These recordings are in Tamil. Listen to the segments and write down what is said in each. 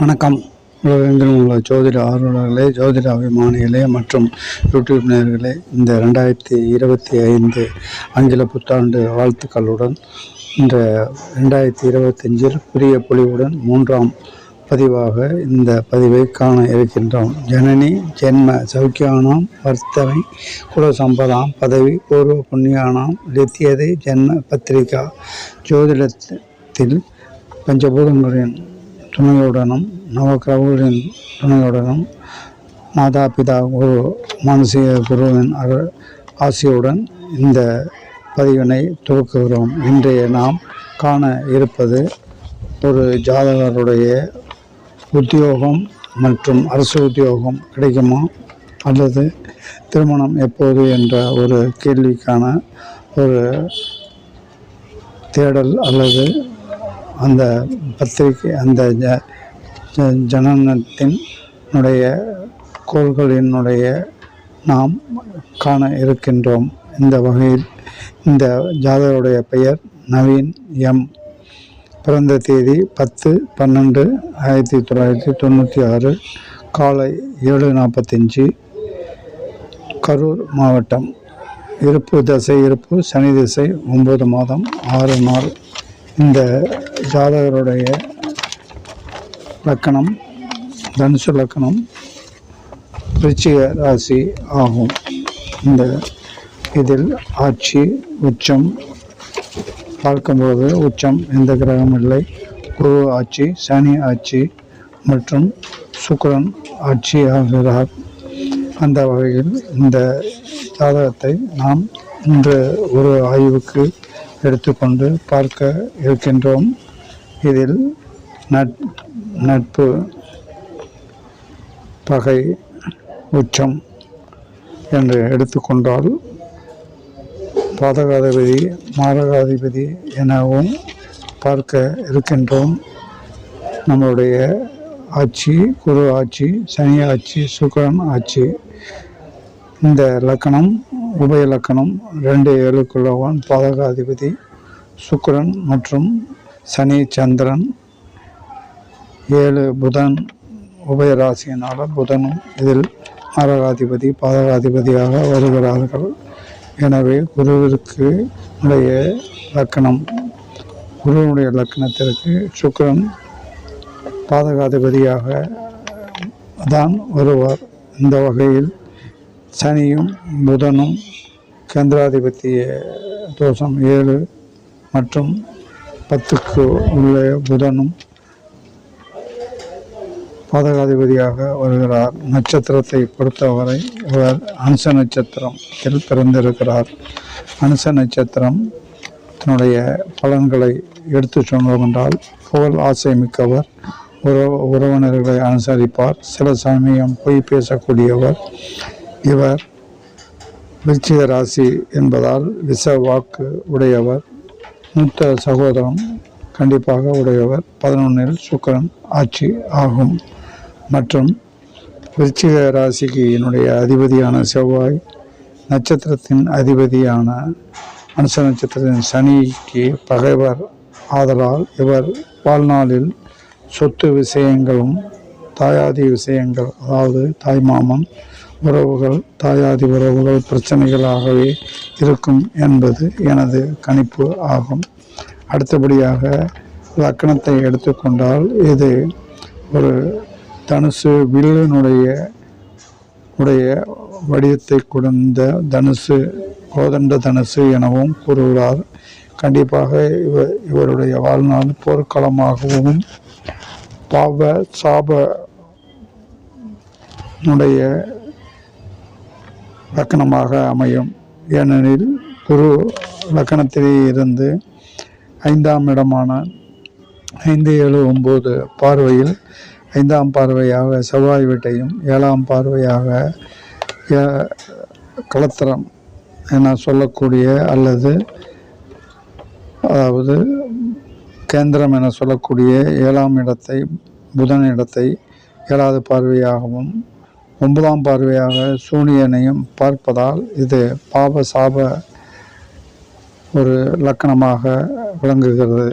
வணக்கம். உலகெங்கிலும் உள்ள ஜோதிட ஆர்வலர்களே ஜோதிட அபிமானிகளே மற்றும் யூடியூப் நேர்களே இந்த ரெண்டாயிரத்தி இருபத்தி ஐந்து ஆங்கில புத்தாண்டு வாழ்த்துக்களுடன் இந்த ரெண்டாயிரத்தி இருபத்தஞ்சில் புதிய பொலிவுடன் மூன்றாம் பதிவாக இந்த பதிவை காண இருக்கின்றோம். ஜனனி ஜென்ம சௌக்கியானாம் வர்த்தனை குலசம்பதாம் பதவி பூர்வ புண்ணியானாம் லித்தியதை ஜென்ம பத்திரிகா ஜோதிடத்தில் பஞ்சபூதங்களின் துணையுடனும் நவக்கிரவுகளின் துணையுடனும் மாதா பிதா குரு மானசீக குருவின் அரு ஆசியுடன் இந்த பதிவினை துவக்குகிறோம். இன்றைய நாம் காண இருப்பது ஒரு ஜாதகருடைய உத்தியோகம் மற்றும் அரசு உத்தியோகம் கிடைக்குமா? அல்லது திருமணம் எப்போது என்ற ஒரு கேள்விக்கான ஒரு தேடல் அல்லது அந்த பத்திரிகை அந்த ஜ ஜ- ஜனனத்தினுடைய கோள்களினுடைய நாம் காண இருக்கின்றோம். இந்த வகையில் இந்த ஜாதகருடைய பெயர் நவீன் எம். பிறந்த தேதி பத்து பன்னெண்டு ஆயிரத்தி தொள்ளாயிரத்தி தொண்ணூற்றி ஆறு காலை ஏழு நாற்பத்தஞ்சு கரூர் மாவட்டம். இருப்பு தசை இருப்பு சனி திசை ஒம்பது மாதம் ஆறு நாள். இந்த ஜாதகருடைய லக்கணம் தனுசு லக்கணம் ரிச்சிக ராசி ஆகும். இந்த இதில் ஆட்சி உச்சம் பார்க்கும்போது உச்சம் எந்த கிரகம் இல்லை. குரு ஆட்சி சனி ஆட்சி மற்றும் சுக்கரன் ஆட்சி ஆகிறார். அந்த வகையில் இந்த ஜாதகத்தை நாம் இன்று ஒரு ஆய்வுக்கு எடுத்துக்கொண்டு பார்க்க இருக்கின்றோம். இதில் நட் நட்பு பகை உச்சம் என்று எடுத்துக்கொண்டால் பாதகாதிபதி மாரகாதிபதி எனவும் பார்க்க இருக்கின்றோம். நம்மளுடைய ஆட்சி குரு ஆட்சி சனி ஆட்சி சுக்கரன் ஆட்சி. இந்த லக்கணம் உபயலக்கணம் ரெண்டு ஏழுக்குள்ளவன் பாதகாதிபதி சுக்கரன் மற்றும் சனி சந்திரன். ஏழு புதன் உபயராசியினால் புதனும் இதில் ஆரகாதிபதி பாதகாதிபதியாக வருகிறார்கள். எனவே குருவிற்கு உடைய லக்கணம் குருவினுடைய லக்கணத்திற்கு சுக்கரன் பாதகாதிபதியாக தான் வருவார். இந்த வகையில் சனியும் புதனும் கேந்திராதிபத்திய தோஷம் ஏழு மற்றும் பத்துக்கு உள்ள புதனும் பாதகாதிபதியாக வருகிறார். நட்சத்திரத்தை பொறுத்தவரை இவர் அனுச நட்சத்திரத்தில் பிறந்திருக்கிறார். அனுச நட்சத்திரம் தன்னுடைய பலன்களை எடுத்து சொன்னோம் என்றால் புகழ் ஆசை மிக்கவர் உறவு உறவினர்களை அனுசரிப்பார். சில சமயம் பொய் பேசக்கூடியவர் இவர் விருச்சிக ராசி என்பதால் விச வாக்கு உடையவர் மூத்த சகோதரம் கண்டிப்பாக உடையவர். பதினொன்றில் சுக்கிரன் ஆட்சி ஆகும். மற்றும் விருச்சிக ராசிக்கு என்னுடைய அதிபதியான செவ்வாய் நட்சத்திரத்தின் அதிபதியான அனுச நட்சத்திரத்தின் சனிக்கு பகைவர் ஆதலால் இவர் வாழ்நாளில் சொத்து விஷயங்களும் தாயாதி விஷயங்கள் அதாவது தாய்மாமன் உறவுகள் தாயாதி உறவுகள் பிரச்சனைகளாகவே இருக்கும் என்பது எனது கணிப்பு ஆகும். அடுத்தபடியாக லக்கணத்தை எடுத்துக்கொண்டால் இது ஒரு தனுசு வில்லினுடைய உடைய வடிவத்தை கொடுந்த தனுசு கோதண்ட தனுசு எனவும் கூறுகிறார். கண்டிப்பாக இவர் இவருடைய வாழ்நாள் போர்க்களமாகவும் பாவ சாப உடைய லக்கணமாக அமையும். ஏனெனில் குரு லக்கணத்திலே இருந்து ஐந்தாம் இடமான ஐந்து ஏழு ஒம்பது பார்வையில் ஐந்தாம் பார்வையாக செவ்வாய் வீட்டையும் ஏழாம் பார்வையாக ஏ- என சொல்லக்கூடிய அல்லது அதாவது கேந்திரம் என சொல்லக்கூடிய ஏழாம் இடத்தை புதன் இடத்தை ஏழாவது பார்வையாகவும் ஒன்பதாம் பார்வையாக சூனியனையும் பார்ப்பதால் இது பாப சாப ஒரு லக்கணமாக விளங்குகிறது.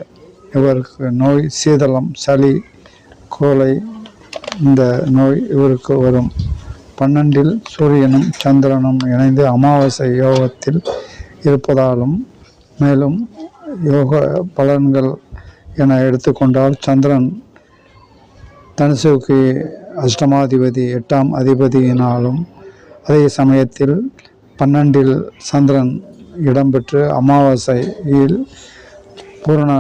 இவருக்கு நோய் சீதளம் சளி கோலை இந்த நோய் இவருக்கு வரும். பன்னெண்டில் சூரியனும் சந்திரனும் இணைந்து அமாவாசை யோகத்தில் இருப்பதாலும் மேலும் யோக பலன்கள் என எடுத்துக்கொண்டால் சந்திரன் தனுசுக்கு அஷ்டமாதிபதி எட்டாம் அதிபதியினாலும் அதே சமயத்தில் பன்னெண்டில் சந்திரன் இடம்பெற்று அமாவாசையில் பூரண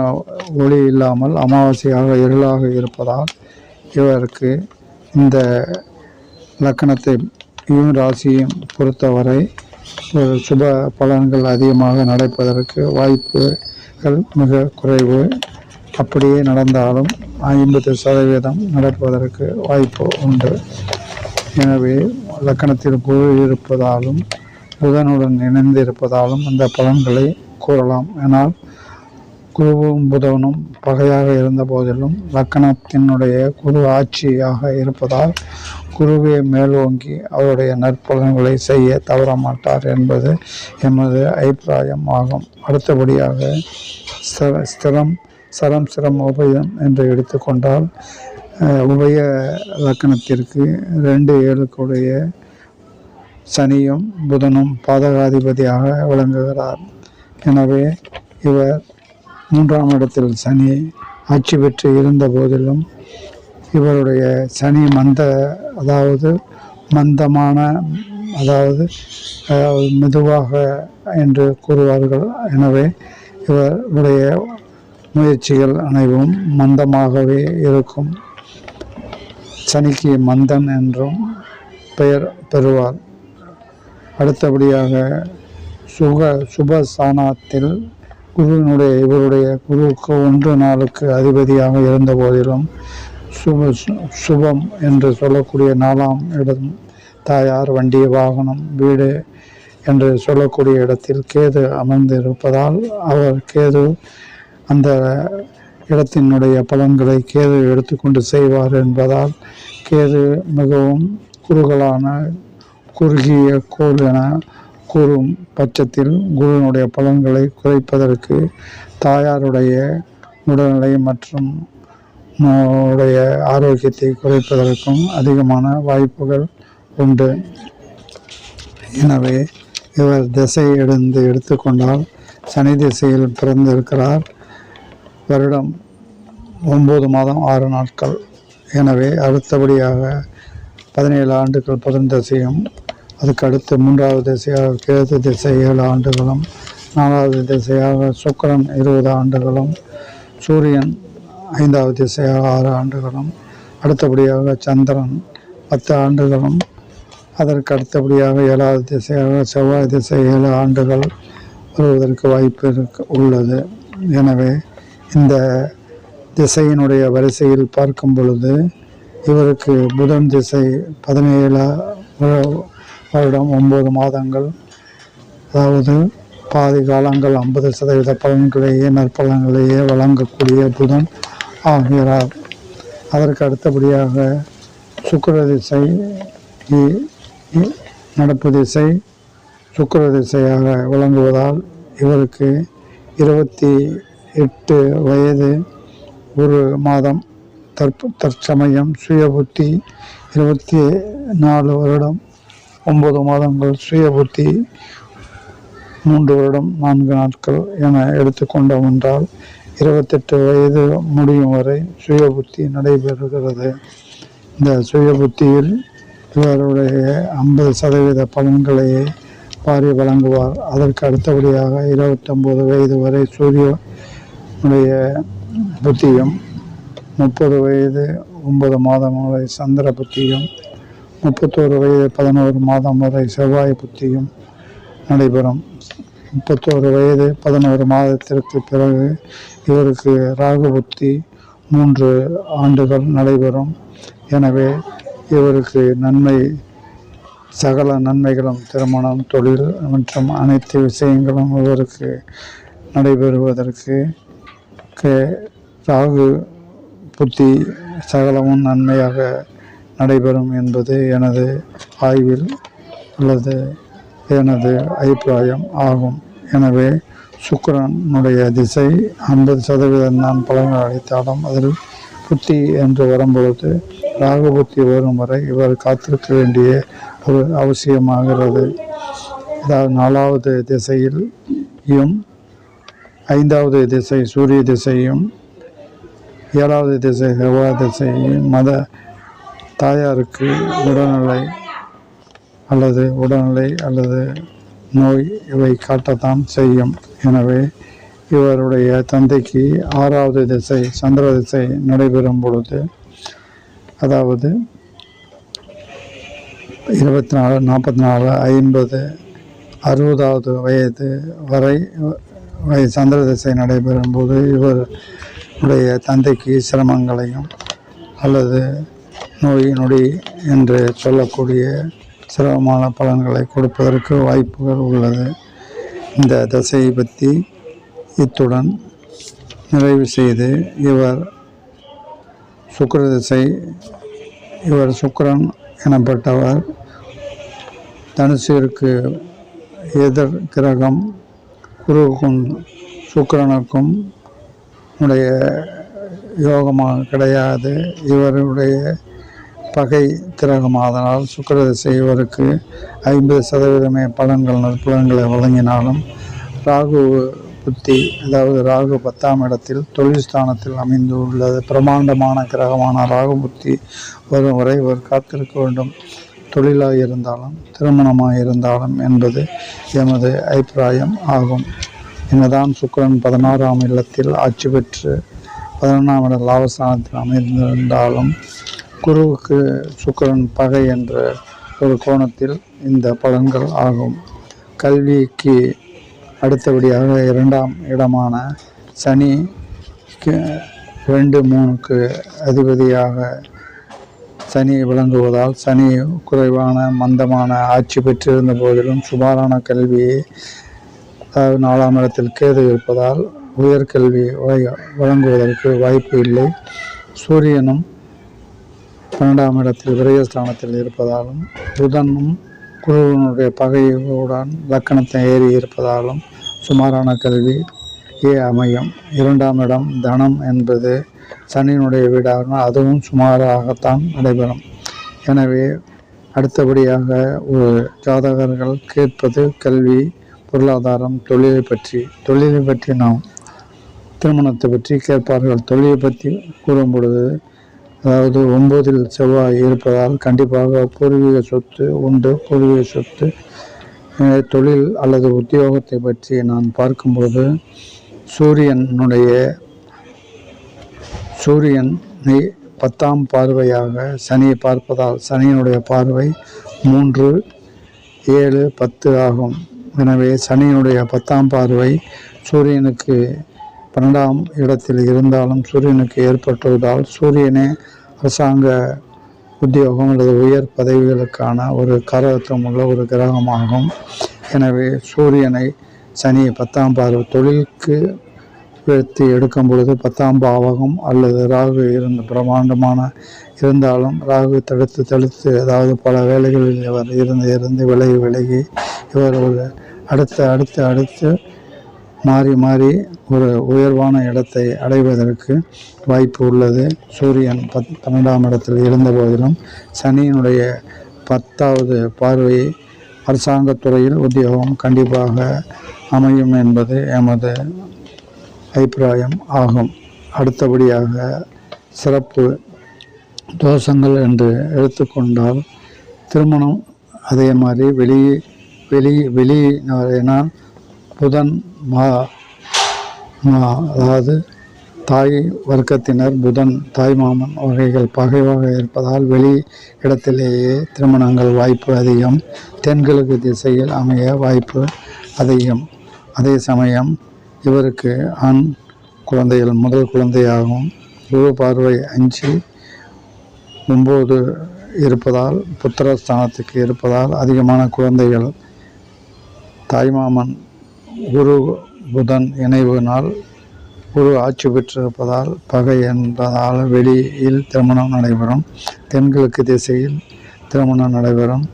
ஒளி இல்லாமல் அமாவாசையாக இருளாக இருப்பதால் இவருக்கு இந்த லக்கணத்தையும் ராசியும் பொறுத்தவரை சுப பலன்கள் அதிகமாக நடப்பதற்கு வாய்ப்புகள் மிக குறைவு. அப்படியே நடந்தாலும் ஐம்பது சதவீதம் நடப்பதற்கு வாய்ப்பு உண்டு. எனவே லக்கணத்தில் குரு இருப்பதாலும் புதனுடன் இணைந்து இருப்பதாலும் இந்த பலன்களை கூறலாம். ஆனால் குருவும் புதனும் பகையாக இருந்த போதிலும் லக்கணத்தினுடைய குரு ஆட்சியாக இருப்பதால் குருவை மேலோங்கி அவருடைய நற்பலன்களை செய்ய தவற மாட்டார் என்பது எமது அபிப்பிராயம் ஆகும் அடுத்தபடியாக ஸ்திரம் சரம் சிரம் உபயம் என்று எடுத்துக்கொண்டால் உபய லக்கணத்திற்கு ரெண்டு ஏழுக்குடைய சனியும் புதனும் பாதகாதிபதியாக விளங்குகிறார். எனவே இவர் மூன்றாம் இடத்தில் சனி ஆட்சி பெற்று இருந்த போதிலும் இவருடைய சனி மந்த அதாவது மந்தமான அதாவது அதாவது மெதுவாக என்று கூறுவார்கள். எனவே இவருடைய முயற்சிகள் அனைவும் மந்தமாகவே இருக்கும். சனிக்கு மந்தன் என்றும் பெயர் பெறுவார். அடுத்தபடியாக சுக சுப சாணத்தில் குருவினுடைய இவருடைய குருவுக்கு ஒன்று நாளுக்கு அதிபதியாக இருந்த போதிலும் சுப சுபம் என்று சொல்லக்கூடிய நாலாம் இடம் தாயார் வண்டி வாகனம் வீடு என்று சொல்லக்கூடிய இடத்தில் கேது அமர்ந்து இருப்பதால் அவர் கேது அந்த இடத்தினுடைய பலன்களை கேது எடுத்துக்கொண்டு செய்வார் என்பதால் கேது மிகவும் குறுகலான குறுகிய கோல் என கூறும் பட்சத்தில் குருவினுடைய பலன்களை குறைப்பதற்கு தாயாருடைய உடல்நிலை மற்றும் உடைய ஆரோக்கியத்தை குறைப்பதற்கும் அதிகமான வாய்ப்புகள் உண்டு. எனவே இவர் திசை எடுத்து எடுத்துக்கொண்டால் சனி திசையில் பிறந்திருக்கிறார். வருடம் ஒம்பது மாதம் ஆறு நாட்கள். எனவே அடுத்தபடியாக பதினேழு ஆண்டுகள் பிறந்தசையும் அதுக்கு அடுத்து மூன்றாவது திசையாக கிழக்கு திசை ஏழு ஆண்டுகளும் நாலாவது திசையாக சுக்கரன் இருபது ஆண்டுகளும் சூரியன் ஐந்தாவது திசையாக ஆறு ஆண்டுகளும் அடுத்தபடியாக சந்திரன் பத்து ஆண்டுகளும் அதற்கு அடுத்தபடியாக ஏழாவது திசையாக செவ்வாய் திசை ஏழு ஆண்டுகள் வருவதற்கு வாய்ப்பு இருக்கு உள்ளது. எனவே இந்த திசையினுடைய வரிசையில் பார்க்கும் பொழுது இவருக்கு புதன் திசை பதினேழு வருடம் ஒம்பது மாதங்கள். அதாவது பாதி காலங்கள் ஐம்பது சதவீத பலன்களையே நற்பலன்களையே வழங்கக்கூடிய புதன் ஆகிறார். அதற்கு அடுத்தபடியாக சுக்கர திசை நடப்பு திசை சுக்கர திசையாக விளங்குவதால் இவருக்கு இருபத்தி எட்டு வயது ஒரு மாதம். தற்ப தற்சமயம் சுய புத்தி இருபத்தி நாலு வருடம் ஒன்பது மாதங்கள் சுய புத்தி மூன்று வருடம் நான்கு நாட்கள் என எடுத்துக்கொண்டோம் என்றால் இருபத்தெட்டு வயது முடியும் வரை சுய புத்தி நடைபெறுகிறது. இந்த சுய புத்தியில் இவருடைய ஐம்பது சதவீத பலன்களையே பாரி வழங்குவார். அதற்கு அடுத்தபடியாக இருபத்தொம்போது வயது வரை சூரிய என்னுடைய புத்தியும் முப்பது வயது ஒன்பது மாதம் வரை சந்திர புத்தியும் முப்பத்தோரு வயது பதினோரு மாதம் வரை செவ்வாய் புத்தியும் நடைபெறும். முப்பத்தோரு வயது பதினோரு மாதத்திற்கு பிறகு இவருக்கு ராகு புத்தி மூன்று ஆண்டுகள் நடைபெறும். எனவே இவருக்கு நன்மை சகல நன்மைகளும் திருமணம் தொழில் மற்றும் அனைத்து விஷயங்களும் இவருக்கு நடைபெறுவதற்கு ராகு புத்தி சகலமும் நன்மையாக நடைபெறும் என்பது எனது ஆய்வில் அல்லது எனது அபிப்பிராயம் ஆகும். எனவே சுக்கரனுடைய திசை ஐம்பது சதவீதம் நான் பலன்கள் அளித்தாலும் அதில் புத்தி என்று வரும்பொழுது ராகு புத்தி வரும் வரை இவர் காத்திருக்க வேண்டிய ஒரு அவசியமாகிறது. அதாவது நாலாவது திசையிலும் ஐந்தாவது திசை சூரிய திசையும் ஏழாவது திசை செவ்வாய் திசையும் மத தாயாருக்கு உடல்நிலை அல்லது உடல்நிலை அல்லது நோய் இவை காட்டத்தான் செய்யும். எனவே இவருடைய தந்தைக்கு ஆறாவது திசை சந்திர திசை நடைபெறும் பொழுது அதாவது இருபத்தி நாலு நாற்பத்தி நாலு ஐம்பது அறுபதாவது வயது வரை வய- சந்திர திசை நடைபெறும் போது இவருடைய தந்தைக்கு சிரமங்களையும் அல்லது நோய் நொடி என்று சொல்லக்கூடிய சிரமமான பலன்களை கொடுப்பதற்கு வாய்ப்புகள் உள்ளது. இந்த தசையை பற்றி இத்துடன் நிறைவு செய்து இவர் சுக்கர திசை இவர் சுக்கரன் எனப்பட்டவர் தனுசிற்கு எதிர் கிரகம் குருவுக்கும் சுக்கரனுக்கும் உடைய யோகமாக கிடையாது. இவருடைய பகை திரகமாதனால் சுக்கர திசை இவருக்கு ஐம்பது சதவீதமே பலன்கள் நற்பலன்களை வழங்கினாலும் ராகு புத்தி அதாவது ராகு பத்தாம் இடத்தில் தொழில் ஸ்தானத்தில் அமைந்து உள்ளது பிரமாண்டமான கிரகமான ராகு புத்தி வரும் வரை இவர் காத்திருக்க வேண்டும். தொழிலாக இருந்தாலும் திருமணமாக இருந்தாலும் என்பது எமது அபிப்பிராயம் ஆகும். என்னதான் சுக்கிரன் பதினாறாம் இல்லத்தில் ஆட்சி பெற்று பதினொன்றாம் இட லாபஸ்தானத்தில் அமைந்திருந்தாலும் குருவுக்கு சுக்கிரன் பகை என்ற ஒரு கோணத்தில் இந்த பலன்கள் ஆகும். கல்விக்கு அடுத்தபடியாக இரண்டாம் இடமான சனி ரெண்டு மூணுக்கு அதிபதியாக சனி விளங்குவதால் சனி குறைவான மந்தமான ஆட்சி பெற்றிருந்த போதிலும் சுமாரான கல்வியை அதாவது நாலாம் இடத்தில் கேது இருப்பதால் உயர்கல்வி வழங்க- வழங்குவதற்கு வாய்ப்பு இல்லை. சூரியனும் பன்னெண்டாம் இடத்தில் விரயஸ்தானத்தில் இருப்பதாலும் புதனும் குருவனுடைய பகையுடன் லக்கணத்தை ஏறி இருப்பதாலும் சுமாரான கல்வி அமையும். இரண்டாம் இடம் தனம் என்பது சனியினுடைய வீடாகும் அதுவும் சுமாராகத்தான் நடைபெறும். எனவே அடுத்தபடியாக ஒரு ஜாதகர்கள் கேட்பது கல்வி பொருளாதாரம் தொழிலை பற்றி. தொழிலை பற்றி நாம் திருமணத்தை பற்றி கேட்பார்கள். தொழிலை பற்றி கூறும் பொழுது அதாவது ஒன்பதில் செவ்வாய் இருப்பதால் கண்டிப்பாக பூர்வீக சொத்து உண்டு. பூர்வீக சொத்து தொழில் அல்லது உத்தியோகத்தை பற்றி நான் பார்க்கும்போது சூரியனுடைய சூரியனை பத்தாம் பார்வையாக சனியை பார்ப்பதால் சனியினுடைய பார்வை மூன்று ஏழு பத்து ஆகும். எனவே சனியினுடைய பத்தாம் பார்வை சூரியனுக்கு பன்னெண்டாம் இடத்தில் இருந்தாலும் சூரியனுக்கு ஏற்பட்டுவதால் சூரியனே அரசாங்க உத்தியோகம் அல்லது உயர் பதவிகளுக்கான ஒரு கரகத்துவம் உள்ள ஒரு கிரகமாகும். எனவே சூரியனை சனி பத்தாம் பார்வை தொழிலுக்கு உயர்த்தி எடுக்கும் பொழுது பத்தாம் பாவகம் அல்லது ராகு இருந்த பிரம்மாண்டமான இருந்தாலும் ராகு தடுத்து தடுத்து அதாவது பல வேலைகளில் இவர் இருந்து இருந்து விலகி விலகி இவர் ஒரு அடுத்து அடுத்து அடுத்து மாறி மாறி ஒரு உயர்வான இடத்தை அடைவதற்கு வாய்ப்பு உள்ளது. சூரியன் பத் பன்னெண்டாம் இடத்தில் இருந்த போதிலும் சனியினுடைய பத்தாவது பார்வையை அரசாங்கத் துறையில் உத்தியோகம் கண்டிப்பாக அமையும் என்பது எமது அபிப்பிராயம் ஆகும். அடுத்தபடியாக சிறப்பு தோஷங்கள் என்று எடுத்துக்கொண்டால் திருமணம் அதே மாதிரி வெளி வெளி வெளியினால் புதன் மா மா- அதாவது தாய் வர்க்கத்தினர் புதன் தாய் மாமன் வகைகள் பகைவாக இருப்பதால் வெளி இடத்திலேயே திருமணங்கள் வாய்ப்பு அதிகம். தென்கிழக்கு திசையில் அமைய வாய்ப்பு அதிகம். அதே சமயம் இவருக்கு ஆண் குழந்தைகள் முதல் குழந்தையாகும் குரு பார்வை அஞ்சு ஒம்பது இருப்பதால் புத்திரஸ்தானத்துக்கு இருப்பதால் அதிகமான குழந்தைகள் தாய்மாமன் குரு புதன் இணைவினால் குரு ஆட்சி பெற்றிருப்பதால் பகை என்பதால் வெளியில் திருமணம் நடைபெறும். தென்கிழக்கு திசையில் திருமணம் நடைபெறும்.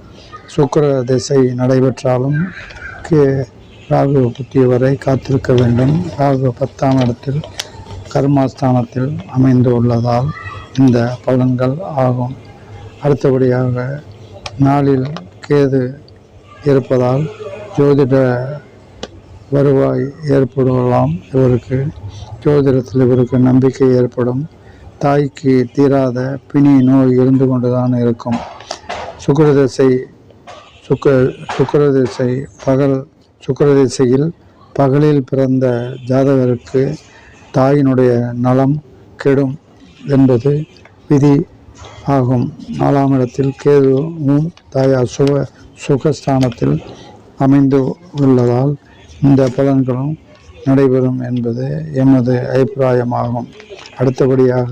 சுக்கர திசை நடைபெற்றாலும் கே ராகு புத்தி வரை காத்திருக்க வேண்டும். ராகு பத்தாம் இடத்தில் கர்மாஸ்தானத்தில் அமைந்து உள்ளதால் இந்த பலன்கள் ஆகும். அடுத்தபடியாக நாளில் கேது இருப்பதால் ஜோதிட வருவாய் ஏற்படலாம். இவருக்கு ஜோதிடத்தில் இவருக்கு நம்பிக்கை ஏற்படும். தாய்க்கு தீராத பிணி நோய் இருந்து கொண்டுதான் இருக்கும். சுக்கரதிசை சுக்க சுக்கரதிசை பகல் சுக்கரதிசையில் பகலில் பிறந்த ஜாதகருக்கு தாயினுடைய நலம் கெடும் என்பது விதி ஆகும். நாலாம் இடத்தில் கேதுவும் தாயார் சுக சுகஸ்தானத்தில் அமைந்து உள்ளதால் இந்த பலன்களும் நடைபெறும் என்பது எமது அபிப்பிராயமாகும். அடுத்தபடியாக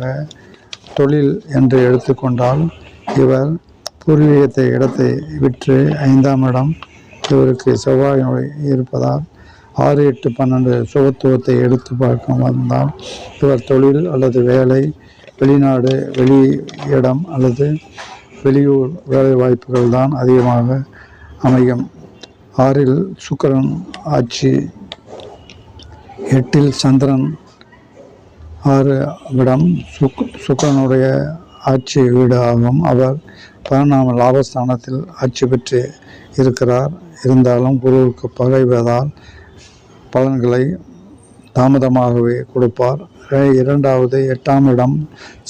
தொழில் என்று எடுத்துக்கொண்டால் இவர் பூர்வீகத்தை இடத்தை விற்று ஐந்தாம் இடம் இவருக்கு செவ்வாய் இருப்பதால் ஆறு எட்டு பன்னெண்டு சுகத்துவத்தை எடுத்து பார்க்க வந்தால் இவர் தொழில் அல்லது வேலை வெளிநாடு வெளி இடம் அல்லது வெளியூர் வேலை வாய்ப்புகள் தான் அதிகமாக அமையும். ஆறில் சுக்கரன் ஆட்சி எட்டில் சந்திரன் ஆறு விடம் சுக் சுக்கரனுடைய ஆட்சி வீடு ஆகும் அவர் பரிணாம லாபஸ்தானத்தில் ஆட்சி பெற்று இருக்கிறார். இருந்தாலும் குருவுக்கு பகைவதால் பலன்களை தாமதமாகவே கொடுப்பார். இரண்டாவது எட்டாம் இடம்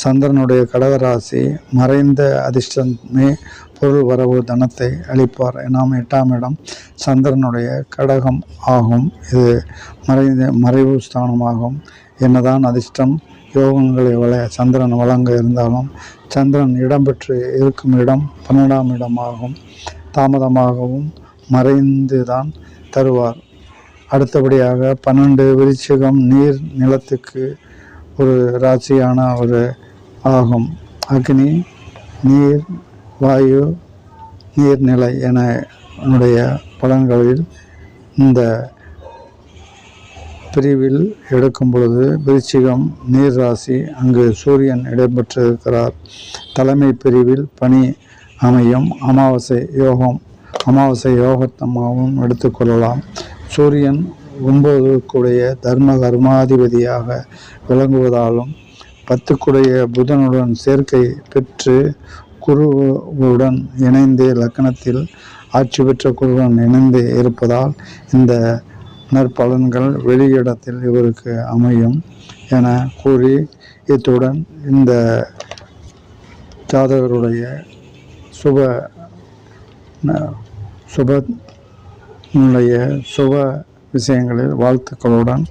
சந்திரனுடைய கடகராசி மறைந்த அதிர்ஷ்டமே பொருள் வரவு தனத்தை அளிப்பார். நாம் எட்டாம் இடம் சந்திரனுடைய கடகம் ஆகும். இது மறைந்த மறைவு ஸ்தானமாகும். என்னதான் அதிர்ஷ்டம் யோகங்களை வள சந்திரன் வழங்க இருந்தாலும் சந்திரன் இடம்பெற்று இருக்கும் இடம் பன்னெண்டாம் இடமாகும். தாமதமாகவும் மறைந்து தான் தருவார். அடுத்தபடியாக பன்னெண்டு விருச்சிகம் நீர் நிலத்துக்கு ஒரு ராசியான ஒரு ஆகும். அக்னி நீர் வாயு நீர்நிலை என என்னுடைய பலன்களில் இந்த பிரிவில் எடுக்கும் பொழுது விருச்சிகம் நீர் ராசி அங்கு சூரியன் இடம்பெற்றிருக்கிறார். தலைமை பிரிவில் பணி அமையும். அமாவாசை யோகம் அமாவாசை யோகத்தமாகவும் எடுத்துக்கொள்ளலாம் சூரியன் ஒன்பதுக்குடைய தர்ம கர்மாதிபதியாக விளங்குவதாலும் பத்துக்குடைய புதனுடன் சேர்க்கை பெற்று குருவுடன் இணைந்து லக்கணத்தில் ஆட்சி பெற்ற குருவுடன் இணைந்து இருப்பதால் இந்த நற்பலன்கள் வெளியிடத்தில் இவருக்கு அமையும் என கூறி இத்துடன் இந்த ஜாதகருடைய சுப சுப சுப விஷயங்களில் வாழ்த்துக்களுடன்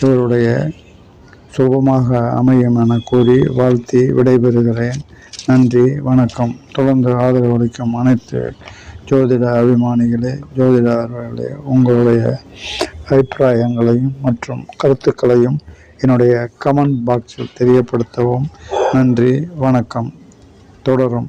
இவருடைய சுபமாக அமையும் என கூறி வாழ்த்தி விடைபெறுகிறேன். நன்றி வணக்கம். தொடர்ந்து ஆதரவளிக்கும் அனைத்து ஜோதிட அபிமானிகளே ஜோதிடர்களே உங்களுடைய அபிப்பிராயங்களையும் மற்றும் கருத்துக்களையும் என்னுடைய கமெண்ட் பாக்ஸில் தெரியப்படுத்தவும். நன்றி வணக்கம். தொடரும்.